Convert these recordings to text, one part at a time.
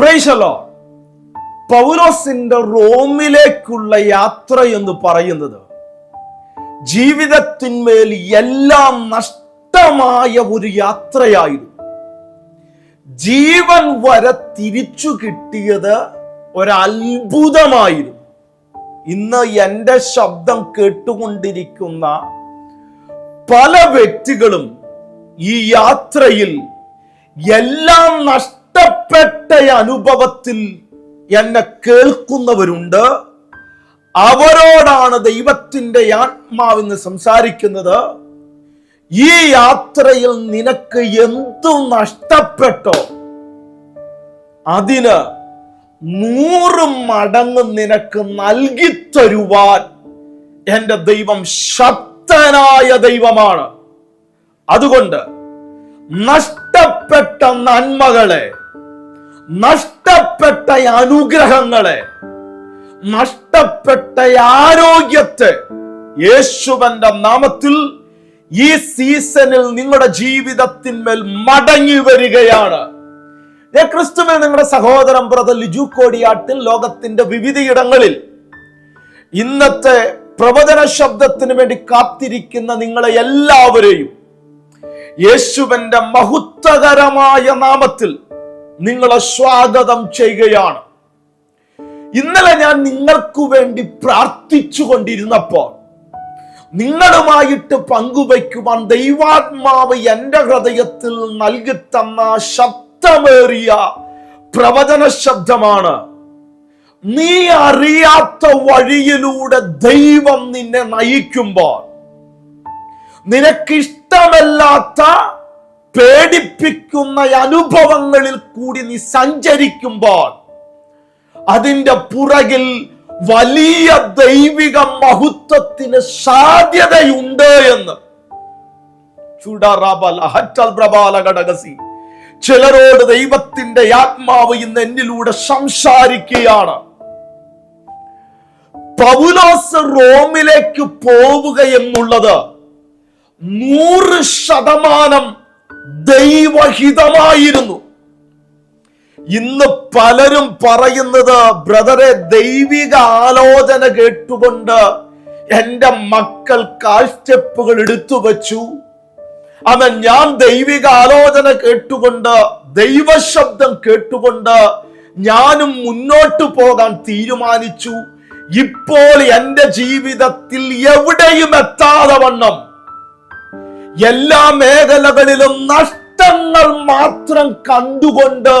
പ്രൈശലോ പൗലോസിന്റെ റോമിലേക്കുള്ള യാത്ര എന്ന് പറയുന്നത് ജീവിതത്തിന്മേൽ എല്ലാം നഷ്ടമായ ഒരു യാത്രയായിരുന്നു. ജീവൻ വരെ തിരിച്ചു കിട്ടിയത് ഒരത്ഭുതമായിരുന്നു. ഇന്ന് എന്റെ ശബ്ദം കേട്ടുകൊണ്ടിരിക്കുന്ന പല വ്യക്തികളും ഈ യാത്രയിൽ എല്ലാം നഷ്ടപ്പെട്ട അനുഭവത്തിൽ എന്നെ കേൾക്കുന്നവരുണ്ട്. അവരോടാണ് ദൈവത്തിന്റെ ആത്മാവിന്ന് സംസാരിക്കുന്നത്. ഈ യാത്രയിൽ നിനക്ക് എന്തു നഷ്ടപ്പെട്ടോ? അതിന് നൂറ് മടങ്ങ് നിനക്ക് നൽകി തരുവാൻ എന്റെ ദൈവം ശക്തനായ ദൈവമാണ്. അതുകൊണ്ട് നഷ്ടപ്പെട്ട നന്മകളെ നഷ്ടപ്പെട്ട അനുഗ്രഹങ്ങളെ നഷ്ടപ്പെട്ട ആരോഗ്യത്തെ യേശുവന്റെ നാമത്തിൽ ഈ സീസണിൽ നിങ്ങളുടെ ജീവിതത്തിന്മേൽ മടങ്ങി വരികയാണ്. ക്രിസ്തുവിൽ നിങ്ങളുടെ സഹോദരൻ ബ്രദർ ലിജു കോടിയാട്ടിൽ ലോകത്തിന്റെ വിവിധയിടങ്ങളിൽ ഇന്നത്തെ പ്രവചന ശബ്ദത്തിന് വേണ്ടി കാത്തിരിക്കുന്ന നിങ്ങളെ എല്ലാവരെയും യേശുവന്റെ മഹത്വകരമായ നാമത്തിൽ നിങ്ങളെ സ്വാഗതം ചെയ്യുകയാണ്. ഇന്നലെ ഞാൻ നിങ്ങൾക്ക് വേണ്ടി പ്രാർത്ഥിച്ചു കൊണ്ടിരുന്നപ്പോൾ നിങ്ങളുമായിട്ട് പങ്കുവയ്ക്കുവാൻ ദൈവാത്മാവ് എന്റെ ഹൃദയത്തിൽ നൽകി തന്ന ശബ്ദമേറിയ പ്രവചന ശബ്ദമാണ്. നീ അറിയാത്ത വഴിയിലൂടെ ദൈവം നിന്നെ നയിക്കുമ്പോൾ നിനക്കിഷ്ടമല്ലാത്ത പേടിപ്പിക്കുന്ന അനുഭവങ്ങളിൽ കൂടി നീ സഞ്ചരിക്കുമ്പോൾ അതിന്റെ പുറകിൽ വലിയ ദൈവിക മഹത്വത്തിന് സാധ്യതയുണ്ട് എന്ന്. ചിലരോട് ദൈവത്തിന്റെ ആത്മാവ് ഇന്ന് എന്നിലൂടെ സംസാരിക്കുകയാണ്. പൗലോസ് റോമിലേക്ക് പോവുക എന്നുള്ളത് നൂറ് ശതമാനം ദൈവഹിതമായിരുന്നു. ഇന്ന് പലരും പറയുന്നത് ബ്രദറെ ദൈവിക ആലോചന കേട്ടുകൊണ്ട് എന്റെ മക്കൾ കാൽസ്റ്റെപ്പുകൾ എടുത്തു വച്ചു. അവൻ ഞാൻ ദൈവിക ആലോചന കേട്ടുകൊണ്ട് ദൈവശബ്ദം കേട്ടുകൊണ്ട് ഞാനും മുന്നോട്ട് പോകാൻ തീരുമാനിച്ചു. ഇപ്പോൾ എന്റെ ജീവിതത്തിൽ എവിടെയും എത്താതെ വണ്ണം എല്ലാ മേഖലകളിലും നഷ്ടങ്ങൾ മാത്രം കണ്ടുകൊണ്ട്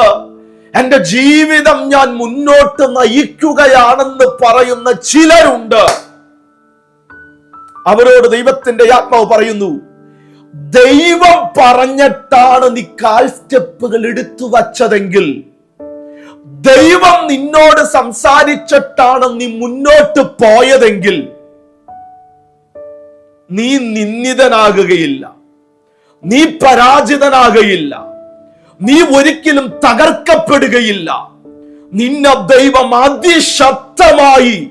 എന്റെ ജീവിതം ഞാൻ മുന്നോട്ട് നയിക്കുകയാണെന്ന് പറയുന്ന ചിലരുണ്ട്. അവരോട് ദൈവത്തിന്റെ ആത്മാവ് പറയുന്നു ദൈവം പറഞ്ഞിട്ടാണ് നീ കാൽ സ്റ്റെപ്പുകൾ എടുത്തു വച്ചതെങ്കിൽ ദൈവം നിന്നോട് സംസാരിച്ചിട്ടാണ് നീ മുന്നോട്ട് പോയതെങ്കിൽ നീ നിന്ദിതനാകുകയില്ല. നീ പരാജിതനാകുകയില്ല. നീ ഒരിക്കലും തകർക്കപ്പെടുകയില്ല. നിന്നെ ദൈവം അതിശക്തമായി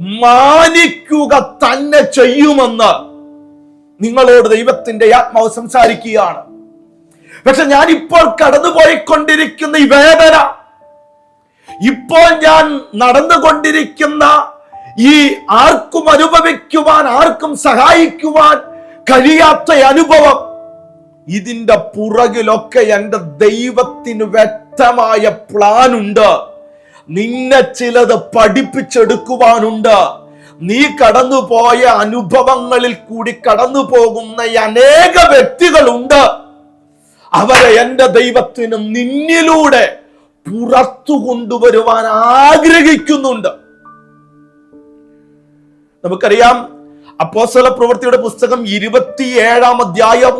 മാനിക്കുക തന്നെ ചെയ്യുമെന്ന് നിങ്ങളോട് ദൈവത്തിന്റെ ആത്മാവ് സംസാരിക്കുകയാണ്. പക്ഷെ ഞാൻ ഇപ്പോൾ കടന്നുപോയിക്കൊണ്ടിരിക്കുന്ന ഈ വേദന ഇപ്പോൾ ഞാൻ നടന്നുകൊണ്ടിരിക്കുന്ന ഈ ആർക്കും അനുഭവിക്കുവാൻ ആർക്കും സഹായിക്കുവാൻ കഴിയാത്ത അനുഭവം ഇതിന്റെ പുറകിലൊക്കെ എന്റെ ദൈവത്തിന് വ്യക്തമായ പ്ലാൻ ഉണ്ട് നിന്നെ ചിലത് പഠിപ്പിച്ചെടുക്കുവാനുണ്ട്. നീ കടന്നുപോയ അനുഭവങ്ങളിൽ കൂടി കടന്നു പോകുന്ന അനേക വ്യക്തികളുണ്ട്. അവരെ എന്റെ ദൈവത്തിന് നിന്നിലൂടെ പുറത്തു കൊണ്ടുവരുവാൻ ആഗ്രഹിക്കുന്നുണ്ട്. നമുക്കറിയാം അപ്പോസ്തല പ്രവൃത്തിയുടെ പുസ്തകം ഇരുപത്തിയേഴാം അധ്യായം.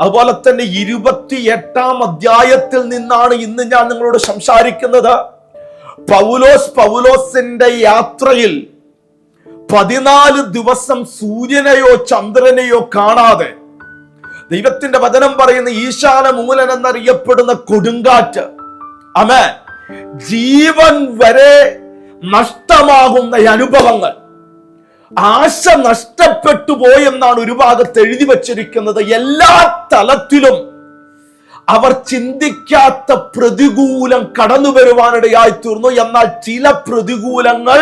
അതുപോലെ തന്നെ ഇരുപത്തി എട്ടാം അധ്യായത്തിൽ നിന്നാണ് ഇന്ന് ഞാൻ നിങ്ങളോട് സംസാരിക്കുന്നത്. പൗലോസ് പൗലോസിന്റെ യാത്രയിൽ പതിനാല് ദിവസം സൂര്യനെയോ ചന്ദ്രനെയോ കാണാതെ ദൈവത്തിന്റെ വചനം പറയുന്ന ഈശാന മൂലൻ എന്നറിയപ്പെടുന്ന കൊടുങ്കാറ്റ്. അമേ ജീവൻ വരെ നഷ്ടമാകുന്ന അനുഭവങ്ങൾ. ആശ നഷ്ടപ്പെട്ടു പോയെന്നാണ് ഒരു ഭാഗത്ത് എഴുതി വച്ചിരിക്കുന്നത്. എല്ലാ തലത്തിലും അവർ ചിന്തിക്കാത്ത പ്രതികൂലം കടന്നു വരുവാനിടയായി തീർന്നു. എന്നാൽ ചില പ്രതികൂലങ്ങൾ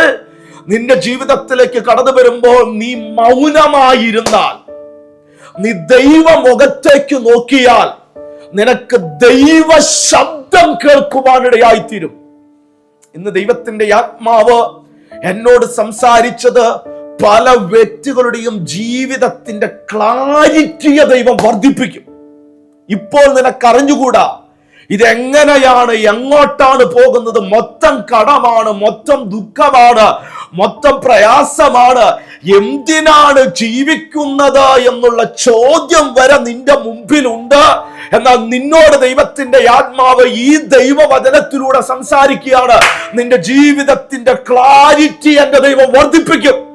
നിന്റെ ജീവിതത്തിലേക്ക് കടന്നു വരുമ്പോൾ നീ മൗനമായിരുന്നാൽ നീ ദൈവ മുഖത്തേക്ക് നോക്കിയാൽ നിനക്ക് ദൈവ ശബ്ദം കേൾക്കുവാനിടയായിത്തീരും ഇന്ന് ദൈവത്തിന്റെ ആത്മാവ് എന്നോട് സംസാരിച്ചത് പല വ്യക്തികളുടെയും ജീവിതത്തിന്റെ ക്ലാരിറ്റിയെ ദൈവം വർദ്ധിപ്പിക്കും. ഇപ്പോൾ നിനക്കറിഞ്ഞുകൂടാ ഇതെങ്ങനെയാണ് എങ്ങോട്ടാണ് പോകുന്നത്? മൊത്തം കടമാണ് മൊത്തം ദുഃഖമാണ് മൊത്തം പ്രയാസമാണ്. എന്തിനാണ് ജീവിക്കുന്നത് എന്നുള്ള ചോദ്യം വരെ നിന്റെ മുമ്പിലുണ്ട്. എന്നാൽ നിന്നോട് ദൈവത്തിന്റെ ആത്മാവ് ഈ ദൈവവചനത്തിലൂടെ സംസാരിക്കുകയാണ്. നിന്റെ ജീവിതത്തിന്റെ ക്ലാരിറ്റി എന്റെ ദൈവം വർദ്ധിപ്പിക്കും.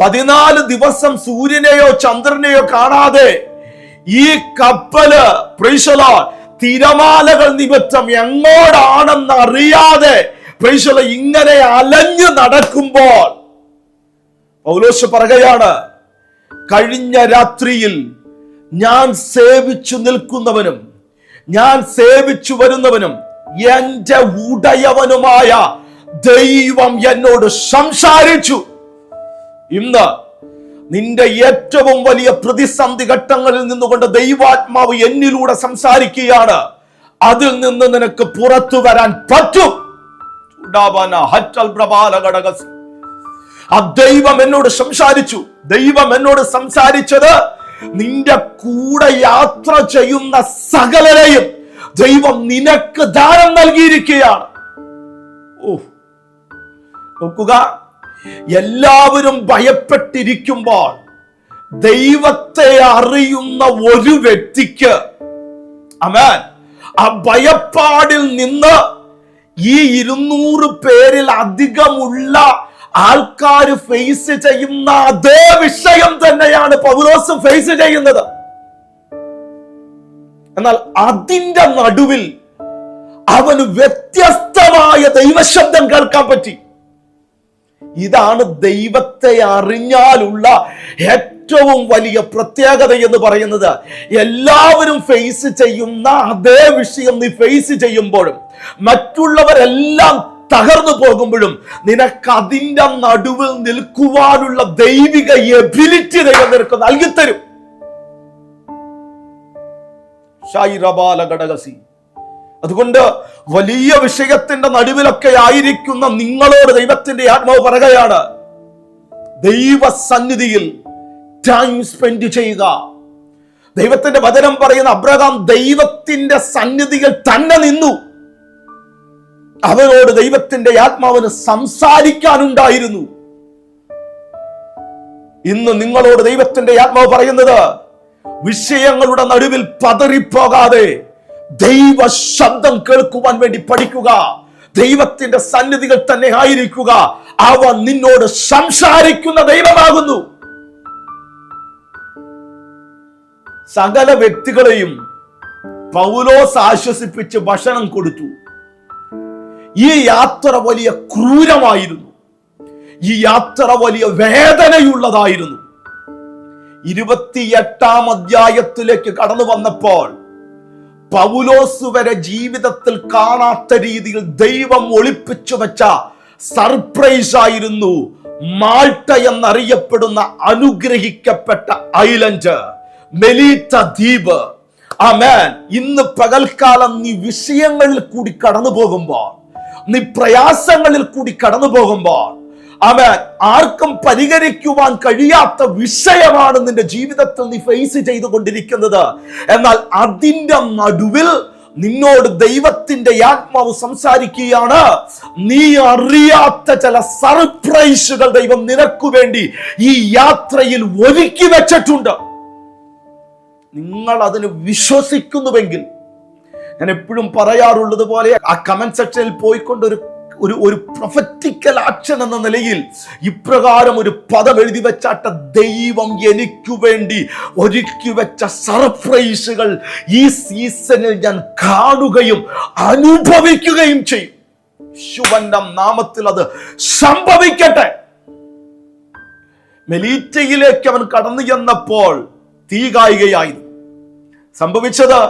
പതിനാല് ദിവസം സൂര്യനെയോ ചന്ദ്രനെയോ കാണാതെ ഈ കപ്പൽ പ്രീശല തിരമാലകൾ നിമിത്തം എങ്ങോടാണെന്ന് അറിയാതെ പ്രീശല ഇങ്ങനെ അലഞ്ഞു നടക്കുമ്പോൾ പൗലോസ് പറയുകയാണ് കഴിഞ്ഞ രാത്രിയിൽ ഞാൻ സേവിച്ചു നിൽക്കുന്നവനും ഞാൻ സേവിച്ചു വരുന്നവനും എന്റെ ഉടയവനുമായ ദൈവം എന്നോട് സംസാരിച്ചു. ഇന്ന് നിന്റെ ഏറ്റവും വലിയ പ്രതിസന്ധി ഘട്ടങ്ങളിൽ നിന്നുകൊണ്ട് ദൈവാത്മാവ് എന്നിലൂടെ സംസാരിക്കുകയാണ്. അതിൽ നിന്ന് നിനക്ക് പുറത്തു വരാൻ പറ്റും. ആ ദൈവം എന്നോട് സംസാരിച്ചു. ദൈവം എന്നോട് സംസാരിച്ചത് നിന്റെ കൂടെ യാത്ര ചെയ്യുന്ന സകലരെയും ദൈവം നിനക്ക് ദാനം നൽകിയിരിക്കുകയാണ്. ഓ നോക്കുക. എല്ലാവരും ഭയപ്പെട്ടിരിക്കുമ്പോൾ ദൈവത്തെ അറിയുന്ന ഒരു വ്യക്തിക്ക് അമേൻ ആ ഭയപ്പാടിൽ നിന്ന് ഈ ഇരുന്നൂറ് പേരിൽ അധികമുള്ള ആൾക്കാർ ഫേസ് ചെയ്യുന്ന അതേ വിഷയം തന്നെയാണ് പൗലോസും ഫേസ് ചെയ്യുന്നത്. എന്നാൽ അതിന്റെ നടുവിൽ അവന് വ്യത്യസ്തമായ ദൈവശബ്ദം കേൾക്കാൻ പറ്റി. ഇതാണ് ദൈവത്തെ അറിഞ്ഞാലുള്ള ഏറ്റവും വലിയ പ്രത്യേകത എന്ന് പറയുന്നത്. എല്ലാവരും ഫേസ് ചെയ്യുന്ന അതേ വിഷയം നീ ഫേസ് ചെയ്യുമ്പോഴും മറ്റുള്ളവരെല്ലാം തകർന്നു പോകുമ്പോഴും നിനക്ക് അതിന്റെ നടുവിൽ നിൽക്കുവാനുള്ള ദൈവിക എബിലിറ്റി ദൈവം നിനക്ക് നൽകിത്തരും. ഷൈറബാല ഘടകസി അതുകൊണ്ട് വലിയ വിഷയത്തിന്റെ നടുവിലൊക്കെ ആയിരിക്കുന്ന നിങ്ങളോട് ദൈവത്തിന്റെ ആത്മാവ് പറയുകയാണ്. ദൈവസന്നിധിയിൽ ടൈം സ്പെൻഡ് ചെയ്യുക. ദൈവത്തിന്റെ വചനം പറയുന്ന അബ്രഹാം ദൈവത്തിന്റെ സന്നിധിയിൽ തന്നെ നിന്നു. അവനോട് ദൈവത്തിന്റെ ആത്മാവിന് സംസാരിക്കാനുണ്ടായിരുന്നു. ഇന്ന് നിങ്ങളോട് ദൈവത്തിന്റെ ആത്മാവ് പറയുന്നത് വിഷയങ്ങളുടെ നടുവിൽ പതറിപ്പോകാതെ ദൈവ ശബ്ദം കേൾക്കുവാൻ വേണ്ടി പഠിക്കുക. ദൈവത്തിന്റെ സന്നിധികൾ തന്നെ ആയിരിക്കുക. അവ നിന്നോട് സംസാരിക്കുന്ന ദൈവമാകുന്നു. സകല വ്യക്തികളെയും പൗലോസ് ആശ്വസിപ്പിച്ച് ഭക്ഷണം കൊടുത്തു. ഈ യാത്ര വലിയ ക്രൂരമായിരുന്നു. ഈ യാത്ര വലിയ വേദനയുള്ളതായിരുന്നു. ഇരുപത്തിയെട്ടാം അധ്യായത്തിലേക്ക് കടന്നു വന്നപ്പോൾ പൗലോസ് വരെ ജീവിതത്തിൽ കാണാത്ത രീതിയിൽ ദൈവം ഒളിപ്പിച്ചു വെച്ച സർപ്രൈസ് ആയിരുന്നു മാൾട്ട എന്നറിയപ്പെടുന്ന അനുഗ്രഹിക്കപ്പെട്ട ഐലൻഡ് മെലീറ്റ ദ്വീപ്. ആമേൻ. ഇന്ന് പകൽക്കാലം നീ വിഷയങ്ങളിൽ കൂടി കടന്നു പോകുമ്പോൾ നീ പ്രയാസങ്ങളിൽ കൂടി കടന്നു പോകുമ്പോൾ അവൻ ആർക്കും പരിഹരിക്കുവാൻ കഴിയാത്ത വിഷയമാണ് നിന്റെ ജീവിതത്തിൽ നീ ഫേസ് ചെയ്തുകൊണ്ടിരിക്കുന്നത്. എന്നാൽ അതിന്റെ നടുവിൽ നിന്നോട് ദൈവത്തിന്റെ ആത്മാവ് സംസാരിക്കുകയാണ്. നീ അറിയാത്ത ചില സർപ്രൈസുകൾ ദൈവം നിനക്കു വേണ്ടി ഈ യാത്രയിൽ ഒരുക്കി വെച്ചിട്ടുണ്ട്. നിങ്ങൾ അതിന് വിശ്വസിക്കുന്നുവെങ്കിൽ ഞാൻ എപ്പോഴും പറയാറുള്ളത് പോലെ ആ കമന്റ് സെക്ഷനിൽ പോയിക്കൊണ്ട് ഒരു ഒരു ഒരു പ്രൊഫറ്റിക്കൽ ആക്ഷൻ എന്ന നിലയിൽ ഇപ്രകാരം ഒരു പദം എഴുതി വെച്ചാട്ട ദൈവം എനിക്ക് വേണ്ടി ഒരുക്കി വെച്ച സർപ്രൈസുകൾ ഈ സീസണിൽ ഞാൻ കാണുകയും അനുഭവിക്കുകയും ചെയ്യും. ശുവന്റെ നാമത്തിൽ അത് സംഭവിക്കട്ടെ. മെലീറ്റയിലേക്ക് അവൻ കടന്നു ചെന്നപ്പോൾ തീ ഗായികയായിരുന്നു സംഭവിച്ചത്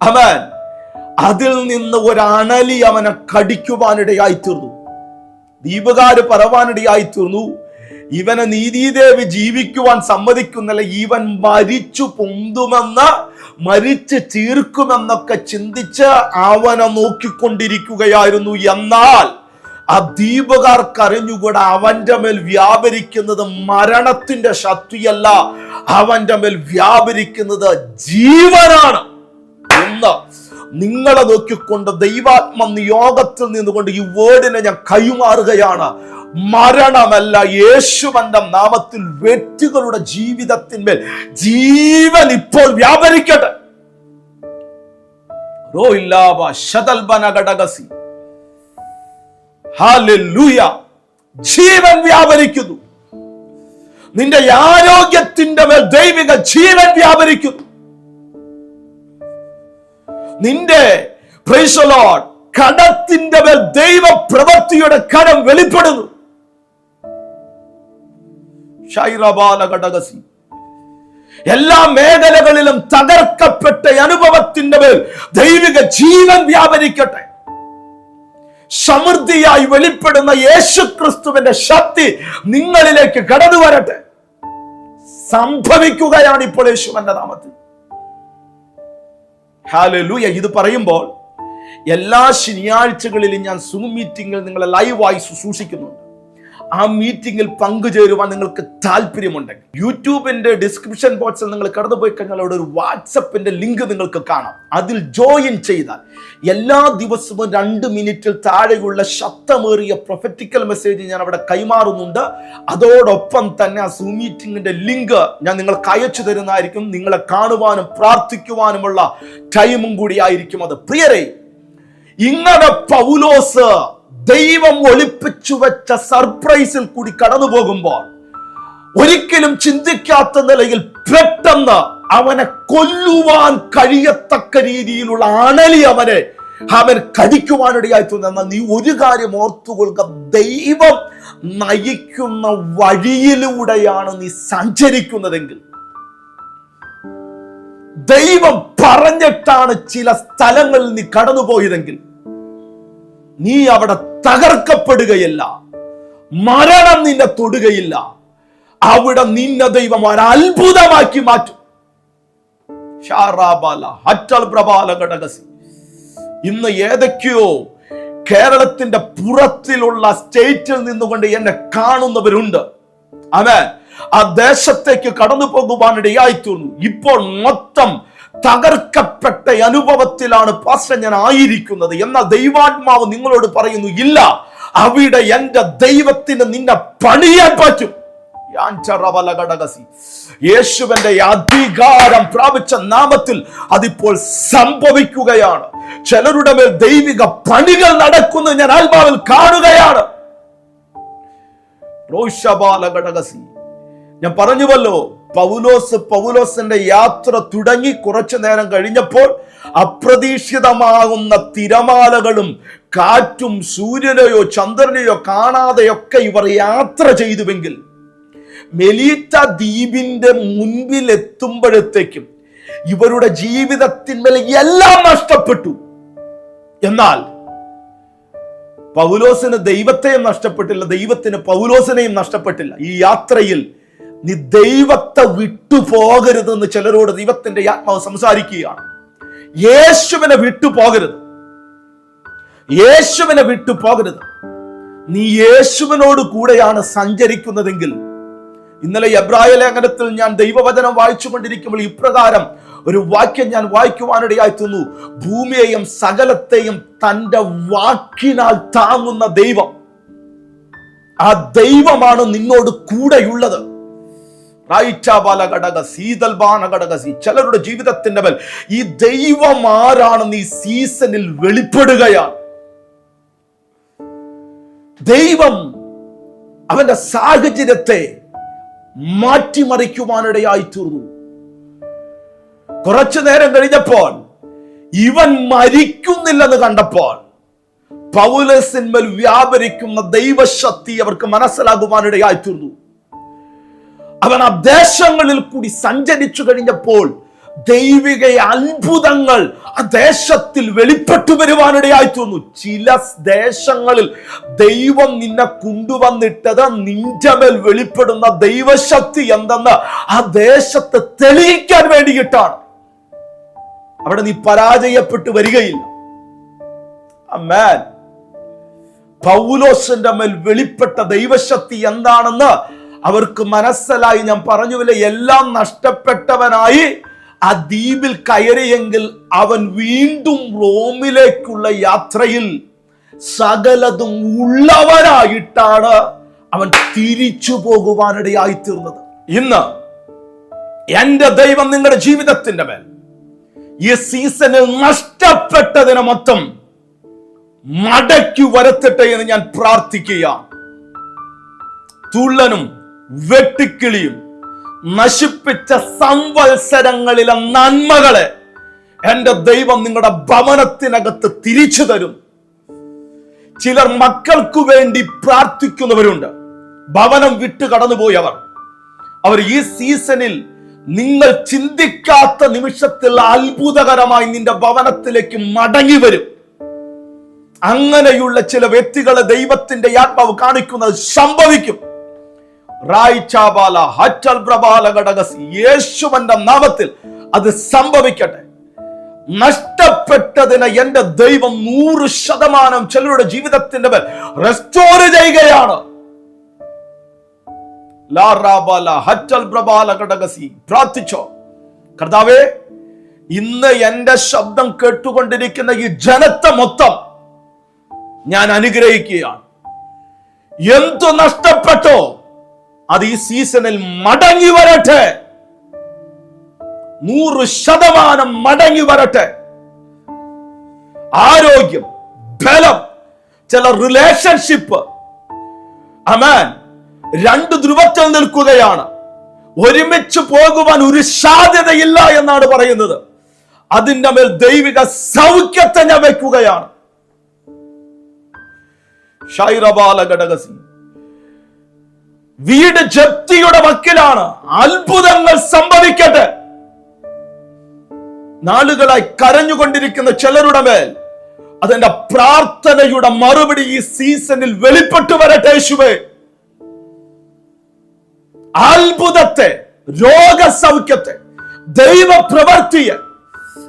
അവൻ അതിൽ നിന്ന് ഒരു അണലി അവനെ കടിക്കുവാനിടയായി തീർന്നു ദീപകാര് പറവാനിടയായി തീർന്നു ഇവനെ നീതിദേവി ജീവിക്കുവാൻ സമ്മതിക്കുന്നില്ല. ഇവൻ മരിച്ചു പൊന്തുമെന്ന് മരിച്ച് തീർക്കുമെന്നൊക്കെ ചിന്തിച്ച് അവനെ നോക്കിക്കൊണ്ടിരിക്കുകയായിരുന്നു. എന്നാൽ ആ ദീപകാർക്ക് അറിഞ്ഞുകൂടെ അവന്റെ മേൽ വ്യാപരിക്കുന്നത് മരണത്തിന്റെ ശക്തിയല്ല അവന്റെ മേൽ വ്യാപരിക്കുന്നത് ജീവനാണ് എന്ന് നിങ്ങളെ നോക്കിക്കൊണ്ട് ദൈവാത്മ നിയോഗത്തിൽ നിന്നുകൊണ്ട് ഈ വേർഡിനെ ഞാൻ കൈമാറുകയാണ്. മരണമല്ല യേശുവന്റെ നാമത്തിൽ വ്യക്തികളുടെ ജീവിതത്തിന്മേൽ ജീവൻ ഇപ്പോൾ വ്യാപരിക്കട്ടെ. ഘടകസി. ഹല്ലേലൂയ. ജീവൻ വ്യാപരിക്കുന്നു. നിന്റെ ആരോഗ്യത്തിന്റെ മേൽ ദൈവിക ജീവൻ വ്യാപരിക്കുന്നു. നിന്റെ കടത്തിന്റെ മേൽ ദൈവ പ്രവൃത്തിയുടെ കരം വെളിപ്പെടുന്നു. എല്ലാ മേഖലകളിലും തകർക്കപ്പെട്ട അനുഭവത്തിന്റെ മേൽ ദൈവിക ജീവൻ വ്യാപരിക്കട്ടെ. സമൃദ്ധിയായി വെളിപ്പെടുന്ന യേശു ക്രിസ്തുവിന്റെ ശക്തി നിങ്ങളിലേക്ക് കടന്നു വരട്ടെ സംഭവിക്കുകയാണ് ഇപ്പോൾ യേശുവിന്റെ നാമത്തിൽ. ഹാലൂയ ഇത് പറയുമ്പോൾ എല്ലാ ശനിയാഴ്ചകളിലും ഞാൻ സൂം മീറ്റിംഗിൽ നിങ്ങളെ ലൈവായി ശുശ്രൂഷിക്കുന്നുണ്ട്. ആ മീറ്റിംഗിൽ പങ്കുചേരുവാൻ നിങ്ങൾക്ക് താല്പര്യമുണ്ടെങ്കിൽ യൂട്യൂബിന്റെ ഡിസ്ക്രിപ്ഷൻ ബോക്സിൽ നിങ്ങൾ കടന്നുപോയി കഴിഞ്ഞാൽ അവിടെ ഒരു വാട്സപ്പിന്റെ ലിങ്ക് നിങ്ങൾക്ക് കാണാം. അതിൽ ജോയിൻ ചെയ്താൽ എല്ലാ ദിവസവും രണ്ട് മിനിറ്റിൽ താഴെയുള്ള ശബ്ദമേറിയ പ്രൊഫറ്റിക്കൽ മെസ്സേജ് ഞാൻ അവിടെ കൈമാറുന്നുണ്ട്. അതോടൊപ്പം തന്നെ ആ സൂ മീറ്റിംഗിന്റെ ലിങ്ക് ഞാൻ നിങ്ങൾക്ക് അയച്ചു തരുന്നതായിരിക്കും. നിങ്ങളെ കാണുവാനും പ്രാർത്ഥിക്കുവാനുമുള്ള ടൈമും കൂടി ആയിരിക്കും അത്. പ്രിയരെ ഇങ്ങനെ പൗലോസ് ദൈവം ഒളിപ്പിച്ചു വെച്ച സർപ്രൈസിൽ കൂടി കടന്നു പോകുമ്പോൾ ഒരിക്കലും ചിന്തിക്കാത്ത നിലയിൽ പെട്ടെന്ന് അവനെ കൊല്ലുവാൻ കഴിയത്തക്ക രീതിയിലുള്ള അണലി അവനെ അവൻ കടിക്കുവാനിടയായി എന്നാൽ നീ ഒരു കാര്യം ഓർത്തുകൊള്ളുക. ദൈവം നയിക്കുന്ന വഴിയിലൂടെയാണ് നീ സഞ്ചരിക്കുന്നതെങ്കിൽ. ദൈവം പറഞ്ഞിട്ടാണ് ചില സ്ഥലങ്ങളിൽ നീ കടന്നുപോയതെങ്കിൽ. നീ അവിടെ തകർക്കപ്പെടുകയില്ല. മരണം നിന്നെ തൊടുകയില്ല. അവിടെ നിന്നെ ദൈവം അത്ഭുതമാക്കി മാറ്റും. ഇന്ന് ഏതൊക്കെയോ കേരളത്തിന്റെ പുറത്തിലുള്ള സ്റ്റേറ്റിൽ നിന്നുകൊണ്ട് എന്നെ കാണുന്നവരുണ്ട്. അവൻ ആ ദേശത്തേക്ക് കടന്നു പോകുവാനിടയായി തോന്നുന്നു ഇപ്പോൾ മൊത്തം തകർക്കപ്പെട്ട അനുഭവത്തിലാണ് പാസ്റ്റർ ഞാൻ ആയിരിക്കുന്നത് എന്നാൽ ദൈവാത്മാവ് നിങ്ങളോട് പറയുന്നു ഇല്ല അവിടെ എന്റെ ദൈവത്തിന് നിന്നെ പണിയാൻ പറ്റും. യേശുവിന്റെ അധികാരം പ്രാപിച്ച നാമത്തിൽ അതിപ്പോൾ സംഭവിക്കുകയാണ് ചിലരുടെ മേൽ ദൈവിക പണികൾ നടക്കുന്നു ഞാൻ ആത്മാവിൽ കാണുകയാണ്. ഞാൻ പറഞ്ഞുവല്ലോ പൗലോസ് പൗലോസിന്റെ യാത്ര തുടങ്ങി കുറച്ചു നേരം കഴിഞ്ഞപ്പോൾ അപ്രതീക്ഷിതമാകുന്ന തിരമാലകളും കാറ്റും സൂര്യനെയോ ചന്ദ്രനെയോ കാണാതെയൊക്കെ ഇവർ യാത്ര ചെയ്തുവെങ്കിൽ മെലീറ്റ ദ്വീപിന്റെ മുൻപിൽ എത്തുമ്പോഴത്തേക്കും ഇവരുടെ ജീവിതത്തിന്മേൽ എല്ലാം നഷ്ടപ്പെട്ടു. എന്നാൽ പൗലോസിന് ദൈവത്തെയും നഷ്ടപ്പെട്ടില്ല ദൈവത്തിന് പൗലോസിനെയും നഷ്ടപ്പെട്ടില്ല. ഈ യാത്രയിൽ നീ ദൈവത്തെ വിട്ടുപോകരുതെന്ന് ചിലരോട് ദൈവത്തിന്റെ ആത്മാവ് സംസാരിക്കുകയാണ്. യേശുവിനെ വിട്ടുപോകരുത്. യേശുവിനെ വിട്ടുപോകരുത്. നീ യേശുവിനോട് കൂടെയാണ് സഞ്ചരിക്കുന്നതെങ്കിൽ ഇന്നലെ എബ്രായ ലേഖനത്തിൽ ഞാൻ ദൈവവചനം വായിച്ചു കൊണ്ടിരിക്കുമ്പോൾ ഇപ്രകാരം ഒരു വാക്യം ഞാൻ വായിക്കുവാനിടയായി തീർന്നു ഭൂമിയെയും സകലത്തെയും തന്റെ വാക്കിനാൽ താങ്ങുന്ന ദൈവം. ആ ദൈവമാണ് നിന്നോട് കൂടെയുള്ളത്. ഘടകസി ചിലരുടെ ജീവിതത്തിന്റെ മേൽ ഈ ദൈവം ആരാണെന്ന് ഈ സീസണിൽ വെളിപ്പെടുകയാണ്. ദൈവം അവന്റെ സാഹചര്യത്തെ മാറ്റിമറിക്കുവാനിടയായി തീർന്നു. കുറച്ചു നേരം കഴിഞ്ഞപ്പോൾ ഇവൻ മരിക്കുന്നില്ലെന്ന് കണ്ടപ്പോൾ പൗലസിന്മേൽ വ്യാപരിക്കുന്ന ദൈവശക്തി അവർക്ക് മനസ്സിലാകുവാനിടയായി തീർന്നു. അവൻ ആ ദേശങ്ങളിൽ കൂടി സഞ്ചരിച്ചു കഴിഞ്ഞപ്പോൾ ദൈവിക അത്ഭുതങ്ങൾ ആ ദേശത്തിൽ വെളിപ്പെട്ടു വരുവാനിടയായി തോന്നുന്നു. ചില ദേശങ്ങളിൽ ദൈവം നിന്നെ കൊണ്ടുവന്നിട്ടത് നിന്റെ മേൽ വെളിപ്പെടുന്ന ദൈവശക്തി എന്തെന്ന് ആ ദേശത്തെ തെളിയിക്കാൻ വേണ്ടിയിട്ടാണ്. അവിടെ നീ പരാജയപ്പെട്ടു വരികയില്ല. പൗലോസിന്റെ മേൽ വെളിപ്പെട്ട ദൈവശക്തി എന്താണെന്ന് അവർക്ക് മനസ്സിലായി ഞാൻ പറഞ്ഞുവില്ല എല്ലാം നഷ്ടപ്പെട്ടവനായി ആ ദ്വീപിൽ കയറിയെങ്കിൽ അവൻ വീണ്ടും റോമിലേക്കുള്ള യാത്രയിൽ സകലതും ഉള്ളവനായിട്ടാണ് അവൻ തിരിച്ചു പോകുവാനിടയായി തീർന്നത്. ഇന്ന് എന്റെ ദൈവം നിങ്ങളുടെ ജീവിതത്തിന്റെ മേൽ ഈ സീസണിൽ നഷ്ടപ്പെട്ടതിനെ മൊത്തം മടക്കി വരത്തട്ടെ എന്ന് ഞാൻ പ്രാർത്ഥിക്കുക തുള്ളനും വെട്ടിക്കിളിയും നശിപ്പിച്ച സംവത്സരങ്ങളിലെ നന്മകളെ എന്റെ ദൈവം നിങ്ങളുടെ ഭവനത്തിനകത്ത് തിരിച്ചു തരും. ചിലർ മക്കൾക്കു വേണ്ടി പ്രാർത്ഥിക്കുന്നവരുണ്ട്. ഭവനം വിട്ട് കടന്നുപോയവർ. അവർ ഈ സീസണിൽ നിങ്ങൾ ചിന്തിക്കാത്ത നിമിഷത്തിൽ അത്ഭുതകരമായി നിന്റെ ഭവനത്തിലേക്ക് മടങ്ങി വരും. അങ്ങനെയുള്ള ചില വ്യക്തികളെ ദൈവത്തിന്റെ ആത്മാവ് കാണിക്കുന്നത് സംഭവിക്കും. യേശുവന്റെ നാമത്തിൽ അത് സംഭവിക്കട്ടെ. നഷ്ടപ്പെട്ടതിന് എന്റെ ദൈവം നൂറ് ശതമാനം ചിലരുടെ ജീവിതത്തിന്റെ മേൽ റെസ്റ്റോർ ചെയ്യുകയാണ്. പ്രാർത്ഥിച്ചോ. കർത്താവേ ഇന്ന് എന്റെ ശബ്ദം കേട്ടുകൊണ്ടിരിക്കുന്ന ഈ ജനത്തെ മൊത്തം ഞാൻ അനുഗ്രഹിക്കുകയാണ്. എന്തു നഷ്ടപ്പെട്ടോ? അത് ഈ സീസണിൽ മടങ്ങി വരട്ടെ. നൂറ് ശതമാനം മടങ്ങി വരട്ടെ. ആരോഗ്യം ബലം ചില റിലേഷൻഷിപ്പ് അമാൻ രണ്ട് ധ്രുവത്തിൽ നിൽക്കുകയാണ്. ഒരുമിച്ച് പോകുവാൻ ഒരു സാധ്യതയില്ല എന്നാണ് പറയുന്നത്. അതിന്റെ മേൽ ദൈവിക സൗഖ്യത്തെ ഞാൻ വെക്കുകയാണ്. ഷൈറബാല ഘടകസി വീട് ജപ്തിയുടെ വക്കിലാണ്. അത്ഭുതങ്ങൾ സംഭവിക്കട്ടെ. നാളുകളായി കരഞ്ഞുകൊണ്ടിരിക്കുന്ന ചിലരുടെ മേൽ അതിന്റെ പ്രാർത്ഥനയുടെ മറുപടി ഈ സീസണിൽ വെളിപ്പെട്ടു വരട്ടെ യേശുവേ. അത്ഭുതത്തെ രോഗസൗഖ്യത്തെ ദൈവ പ്രവർത്തിയെ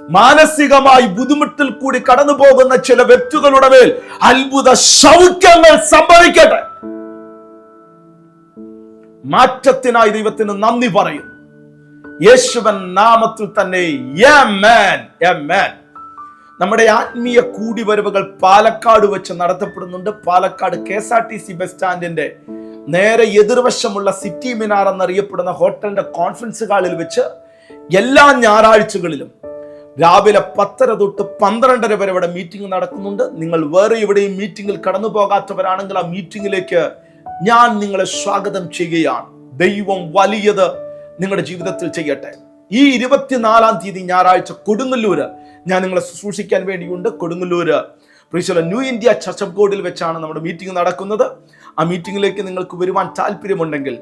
മാനസികമായി ബുദ്ധിമുട്ടിൽ കൂടി കടന്നു പോകുന്ന ചില വ്യക്തികളുടെ മേൽ അത്ഭുത സൗഖ്യങ്ങൾ സംഭവിക്കട്ടെ. മാറ്റത്തിനായി ദൈവത്തിന് നന്ദി പറയുന്നു യേശുവൻ നാമത്തിൽ തന്നെ. നമ്മുടെ ആത്മീയ കൂടിവരവുകൾ പാലക്കാട് വെച്ച് നടത്തപ്പെടുന്നുണ്ട്. Palakkad K S R T C bus സ്റ്റാൻഡിന്റെ നേരെ എതിർവശമുള്ള സിറ്റി മിനാർ എന്നറിയപ്പെടുന്ന ഹോട്ടലിന്റെ കോൺഫറൻസ് ഹാളിൽ വെച്ച് എല്ലാ ഞായറാഴ്ചകളിലും രാവിലെ പത്തര തൊട്ട് പന്ത്രണ്ടര വരെ ഇവിടെ മീറ്റിംഗ് നടക്കുന്നുണ്ട്. നിങ്ങൾ വേറെ എവിടെയും മീറ്റിംഗിൽ കടന്നു പോകാത്തവരാണെങ്കിൽ ആ മീറ്റിംഗിലേക്ക് ഞാൻ നിങ്ങളെ സ്വാഗതം ചെയ്യുകയാണ്. ദൈവം വലിയത് നിങ്ങളുടെ ജീവിതത്തിൽ ചെയ്യട്ടെ. ഈ ഇരുപത്തിനാലാം തീയതി ഞായറാഴ്ച കൊടുങ്ങല്ലൂര് ഞാൻ നിങ്ങളെ ശുശ്രൂഷിക്കാൻ വേണ്ടിയുണ്ട്. കൊടുങ്ങല്ലൂര് പ്രീശ്വല ന്യൂ ഇന്ത്യ ചർച്ച് ഓഫ് ഗോഡിൽ വെച്ചാണ് നമ്മുടെ മീറ്റിംഗ് നടക്കുന്നത്. ആ മീറ്റിംഗിലേക്ക് നിങ്ങൾക്ക് വരുവാൻ താല്പര്യമുണ്ടെങ്കിൽ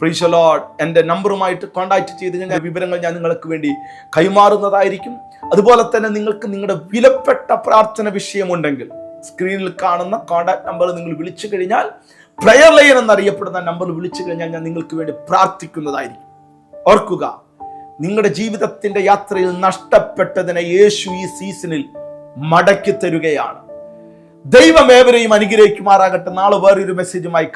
പ്രീശ്വലോഡ് എന്റെ നമ്പറുമായിട്ട് കോൺടാക്ട് ചെയ്ത് ഞങ്ങൾ വിവരങ്ങൾ ഞാൻ നിങ്ങൾക്ക് വേണ്ടി കൈമാറുന്നതായിരിക്കും. അതുപോലെ തന്നെ നിങ്ങൾക്ക് നിങ്ങളുടെ വിലപ്പെട്ട പ്രാർത്ഥന വിഷയമുണ്ടെങ്കിൽ സ്ക്രീനിൽ കാണുന്ന കോൺടാക്ട് നമ്പർ നിങ്ങൾ വിളിച്ചു കഴിഞ്ഞാൽ പ്രയർ ലൈൻ എന്നറിയപ്പെടുന്ന നമ്പർ വിളിച്ചു കഴിഞ്ഞാൽ ഞാൻ നിങ്ങൾക്ക് വേണ്ടി പ്രാർത്ഥിക്കുന്നതായിരിക്കും. ഓർക്കുക നിങ്ങളുടെ ജീവിതത്തിന്റെ യാത്രയിൽ നഷ്ടപ്പെട്ടതിനെ യേശു ഈ സീസണിൽ മടക്കി തരുകയാണ്. ദൈവം ഏവരെയും അനുഗ്രഹിക്കുമാറാകട്ടെ. നാളെ വേറൊരു മെസ്സേജുമായി